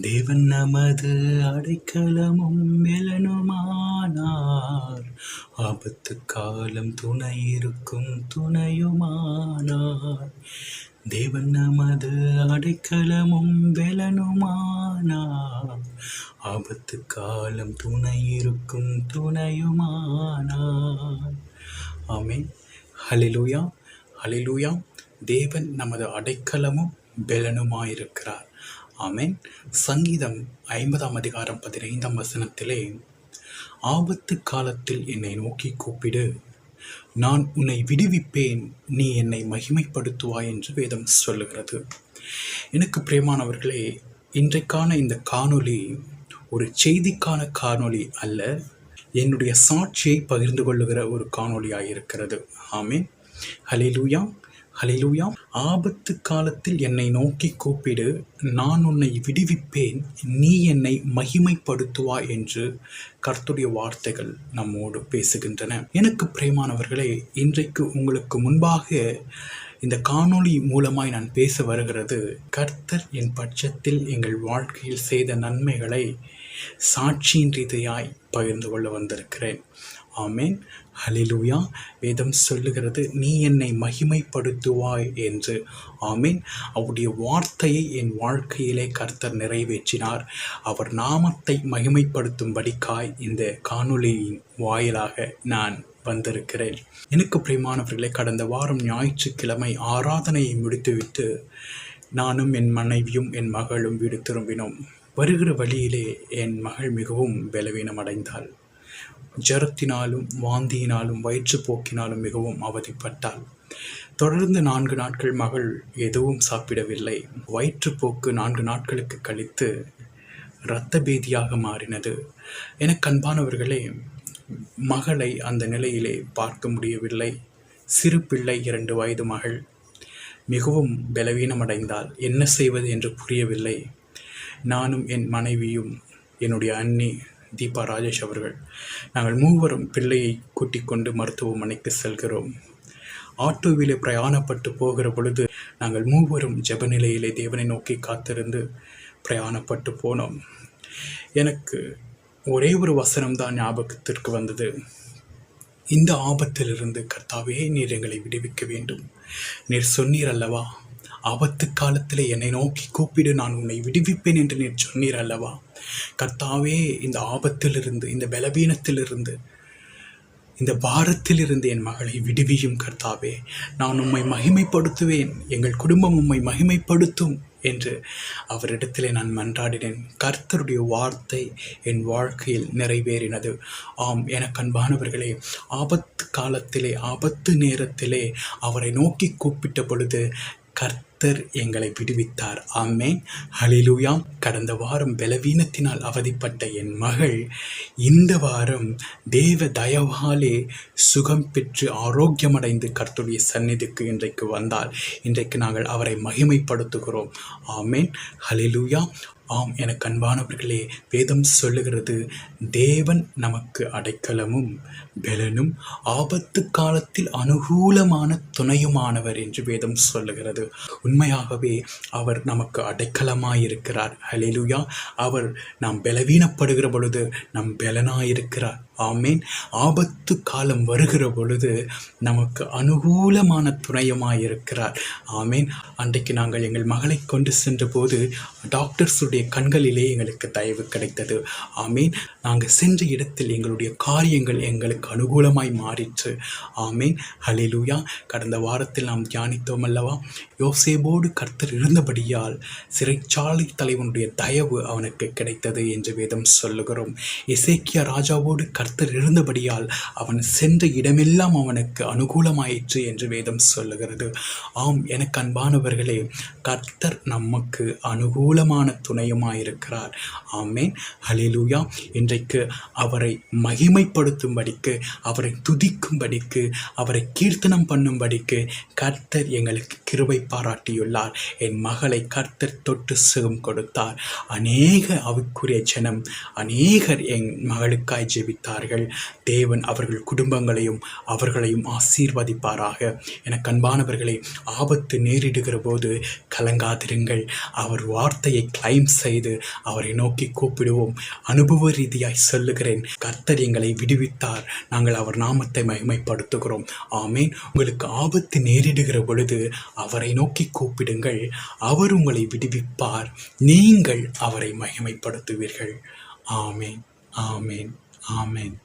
தேவன் நமது அடைக்கலமும் மெலனுமானார் ஆபத்து காலம் துணை இருக்கும் துணையுமானார். தேவன் நமது அடைக்கலமும் வெலனுமானார் ஆபத்து காலம் துணை இருக்கும் துணையுமானார். ஆமென். ஹலிலூயா ஹலிலூயா தேவன் நமது அடைக்கலமும் பெலனுமாயிருக்கிறார் ஆமேன். சங்கீதம் ஐம்பதாம் அதிகாரம் பதினைந்தாம் வசனத்திலே ஆபத்து காலத்தில் என்னை நோக்கி கூப்பிடு. நான் உன்னை விடுவிப்பேன் நீ என்னை மகிமைப்படுத்துவாய் என்று வேதம் சொல்லுகிறது. எனக்கு பிரியமானவர்களே இன்றைக்கான இந்த காணொளி ஒரு செய்திக்கான காணொளி அல்ல என்னுடைய சாட்சியை பகிர்ந்து கொள்ளுகிற ஒரு காணொளியாக இருக்கிறது ஆமீன். ஹலிலூயா ஹலிலூயா ஆபத்து காலத்தில் என்னை நோக்கி கூப்பிடு. நான் உன்னை விடுவிப்பேன். நீ என்னை மகிமைப்படுத்துவா என்று கர்த்துடைய வார்த்தைகள் நம்மோடு பேசுகின்றன. எனக்கு பிரேமானவர்களே இன்றைக்கு உங்களுக்கு முன்பாக இந்த காணொளி மூலமாய் நான் பேச வருகிறது. கர்த்தர் என் பட்சத்தில் எங்கள் வாழ்க்கையில் செய்த நன்மைகளை சாட்சியின் ரீதியாய் பகிர்ந்து கொள்ள வந்திருக்கிறேன். ஆமேன். ஹலிலூயா வேதம் சொல்லுகிறது நீ என்னை மகிமைப்படுத்துவாய் என்று. ஆமீன். அவருடைய வார்த்தையை என் வாழ்க்கையிலே கர்த்தர் நிறைவேற்றினார். அவர் நாமத்தை மகிமைப்படுத்தும்படிக்காய் இந்த காணொலியின் வாயிலாக நான் வந்திருக்கிறேன். எனக்கு பிரியமானவர்களே கடந்த வாரம் ஞாயிற்றுக்கிழமை ஆராதனையை முடித்துவிட்டு நானும் என் மனைவியும் என் மகளும் வீடு திரும்பினோம். வருகிற வழியிலே என் மகள் மிகவும் பலவீனம் அடைந்தாள் ஜரத்தினாலும் வாந்தியினாலும் வயிற்றுப்போக்கினாலும் மிகவும் அவதிப்பட்டாள். தொடர்ந்து நான்கு நாட்கள் மகள் எதுவும் சாப்பிடவில்லை. வயிற்றுப்போக்கு நான்கு நாட்களுக்கு கழித்து இரத்த பீதியாக மாறினது. எனக்கு அன்பானவர்களே மகளை அந்த நிலையிலே பார்க்க முடியவில்லை. சிறு பிள்ளை இரண்டு வயது மகள். மிகவும் பலவீனமடைந்தால் என்ன செய்வது என்று புரியவில்லை. நானும் என் மனைவியும் என்னுடைய அண்ணி தீபா ராஜேஷ் அவர்கள். நாங்கள் மூவரும் பிள்ளையை கூட்டிக் கொண்டு மருத்துவமனைக்கு செல்கிறோம். ஆட்டோவிலே பிரயாணப்பட்டு போகிற பொழுது நாங்கள் மூவரும் ஜபநிலையிலே தேவனை நோக்கி காத்திருந்து பிரயாணப்பட்டு போனோம். எனக்கு ஒரே ஒரு வசனம் தான் ஞாபகத்திற்கு வந்தது. இந்த ஆபத்திலிருந்து கர்த்தாவே நீர் எங்களை விடுவிக்க வேண்டும். நீர் சொன்னீர் அல்லவா? ஆபத்து காலத்தில் என்னை நோக்கி கூப்பிடு நான் உன்னை விடுவிப்பேன் என்று நீர் சொன்னீர் அல்லவா? கர்த்தாவே இந்த ஆபத்திலிருந்து இந்த பலவீனத்திலிருந்து இந்த பாரத்திலிருந்து என் மகளை விடுவியும் கர்த்தாவே. நான் உம்மை மகிமைப்படுத்துவேன் எங்கள் குடும்பம் உம்மை மகிமைப்படுத்தும் என்று அவரிடத்திலே நான் மன்றாடினேன். கர்த்தருடைய வார்த்தை என் வாழ்க்கையில் நிறைவேறினது. ஆம் எனக்கு அன்பானவர்களே ஆபத்து காலத்திலே ஆபத்து நேரத்திலே அவரை நோக்கி கூப்பிட்ட பொழுது கர்த்தர் எங்களை விடுவித்தார். ஆமேன். ஹலிலூயா கடந்த வாரம் பலவீனத்தினால் அவதிப்பட்ட என் மகள் இந்த வாரம் தேவ தயவாலே சுகம் பெற்று ஆரோக்கியமடைந்து கர்த்தருடைய சந்நிதிக்கு இன்றைக்கு வந்தால் இன்றைக்கு நாங்கள் அவரை மகிமைப்படுத்துகிறோம். ஆமேன். ஹலிலூயா ஆம் எனக்கு அன்பானவர்களே வேதம் சொல்லுகிறது தேவன் நமக்கு அடைக்கலமும் பெலனும் ஆபத்து காலத்தில் அனுகூலமான துணையுமானவர் என்று வேதம் சொல்லுகிறது. உண்மையாகவே அவர் நமக்கு அடைக்கலமாயிருக்கிறார். ஹலிலுயா அவர் நாம் பலவீனப்படுகிற பொழுது நம் பலனாயிருக்கிறார். ஆமீன். ஆபத்து காலம் வருகிற பொழுது நமக்கு அனுகூலமான துணையமாயிருக்கிறார். ஆமீன். அன்றைக்கு நாங்கள் எங்கள் மகளை கொண்டு சென்ற போது டாக்டர்ஸுடைய கண்களிலே எங்களுக்கு தயவு கிடைத்தது. ஆமீன். நாங்கள் சென்ற இடத்தில் எங்களுடைய காரியங்கள் எங்களுக்கு அனுகூலமாய் மாறிற்று. ஆமீன். ஹலிலூயா கடந்த வாரத்தில் நாம் தியானித்தோம் அல்லவா? யோசேபோடு கர்த்தர் இருந்தபடியால் சிறைச்சாலை தலைவனுடைய தயவு அவனுக்கு கிடைத்தது என்று வேதம் சொல்லுகிறோம். இசைக்கிய ராஜாவோடு கர்த்தர் இருந்தபடியால் அவன் சென்ற இடமெல்லாம் அவனுக்கு அனுகூலமாயிற்று என்று வேதம் சொல்லுகிறது. ஆம் எனக்கு அன்பானவர்களே கர்த்தர் நமக்கு அனுகூலமான துணையுமாயிருக்கிறார். ஆமேன். ஹலிலூயா இன்றைக்கு அவரை மகிமைப்படுத்தும்படிக்கு அவரை துதிக்கும்படிக்கு அவரை கீர்த்தனம் பண்ணும்படிக்கு கர்த்தர் எங்களுக்கு கிருவை பாராட்டியுள்ளார். என் மகளை கர்த்தர் தொட்டு சுகம் கொடுத்தார். அநேக அவுக்குரிய ஜனம் அநேகர் என் மகளுக்காய் ஜெபித்தார். இருக்கிறார்கள் தேவன் அவர்கள் குடும்பங்களையும் அவர்களையும் ஆசீர்வதிப்பாராக. என கண்பானவர்களை ஆபத்து நேரிடுகிற போது கலங்காதிருங்கள். அவர் வார்த்தையை கிளைம் செய்து அவரை நோக்கி கூப்பிடுவோம். அனுபவ ரீதியாய் சொல்லுகிறேன் கர்த்தர் எங்களை விடுவித்தார். நாங்கள் அவர் நாமத்தை மகிமைப்படுத்துகிறோம். ஆமேன். உங்களுக்கு ஆபத்து நேரிடுகிற பொழுது அவரை நோக்கி கூப்பிடுங்கள். அவர் உங்களை விடுவிப்பார். நீங்கள் அவரை மகிமைப்படுத்துவீர்கள். ஆமேன். ஆமேன். ஆமேன்